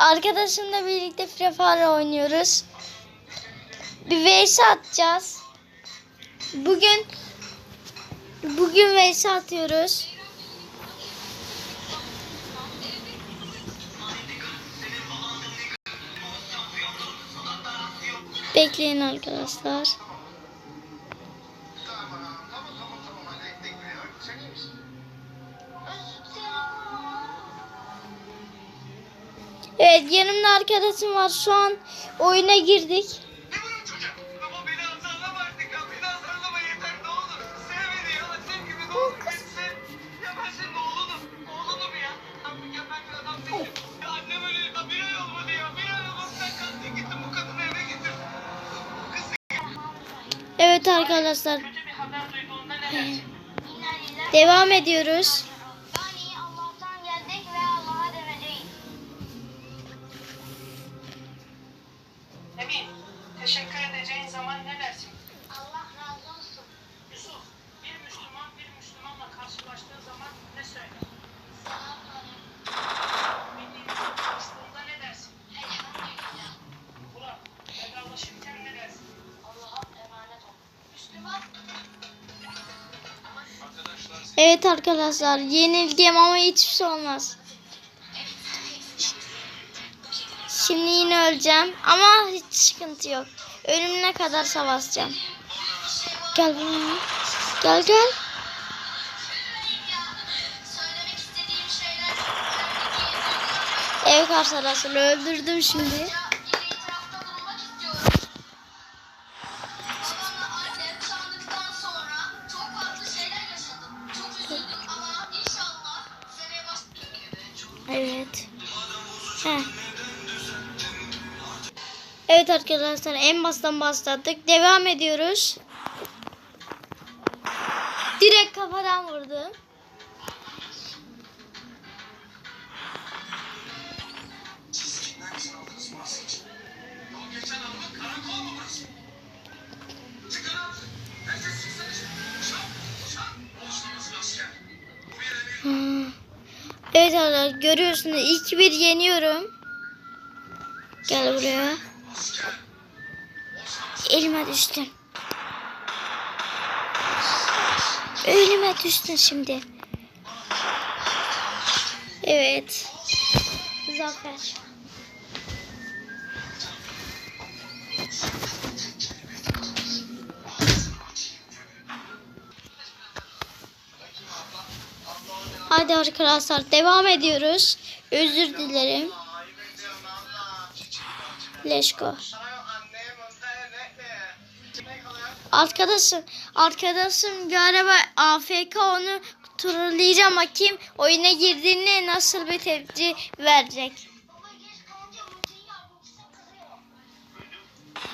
Arkadaşımla birlikte Free Fire oynuyoruz. Bir vs atacağız. Bugün bugün vs atıyoruz. Bekleyin arkadaşlar. Kalktın gittin bu kadını eve getirdin. Bu kız Evet arkadaşlar devam ediyoruz. Zaman ne dersin? Allah razı olsun. Yusuf, bir Müslüman bir Müslümanla karşılaştığı zaman ne söyler? Bildiğin konuştuğunda ne dersin? Elhamdülillah. Burak, vedalaşırken ne dersin? Allah'a emanet ol. Müslüman. Evet arkadaşlar yenilgim ama hiçbir şey olmaz. Şimdi yine öleceğim ama hiç sıkıntı yok. Ölümüne kadar savaşacağım. Gel buraya. Gel gel. Evet arkadaşlar öldürdüm şimdi. Evet. Heh. Evet arkadaşlar en baştan başlattık. Devam ediyoruz. Direkt kafadan. Hmm. Evet arkadaşlar görüyorsunuz 2-1 yeniyorum. Gel buraya. Elime düştün. Elime düştün şimdi. Evet. Zafer. Hadi arkadaşlar devam ediyoruz. Özür dilerim. Kalıyor? Arkadaşım, arkadaşım galiba AFK onu trolleyeceğim bakayım oyuna girdiğinde nasıl bir tepki verecek.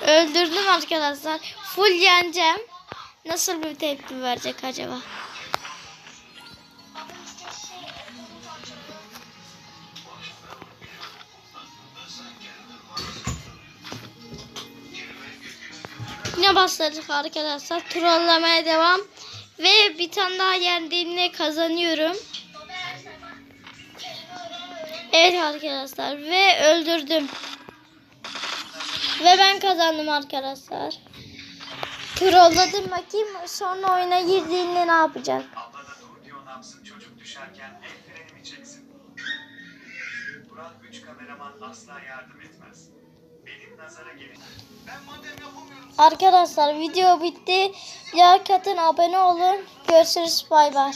Öldürdüm arkadaşlar. Full yeneceğim. Nasıl bir tepki verecek acaba? Yine başladık arkadaşlar. Trollemeye devam. Ve bir tane daha yendiğimde kazanıyorum. Evet arkadaşlar. Ve öldürdüm. Ve ben kazandım arkadaşlar. Trolledim bakayım sonra oyuna girdiğinde ne yapacak? Burak güç kameraman asla yardım etmez. Arkadaşlar video bitti. Like atın abone olun. Görüşürüz bay bay.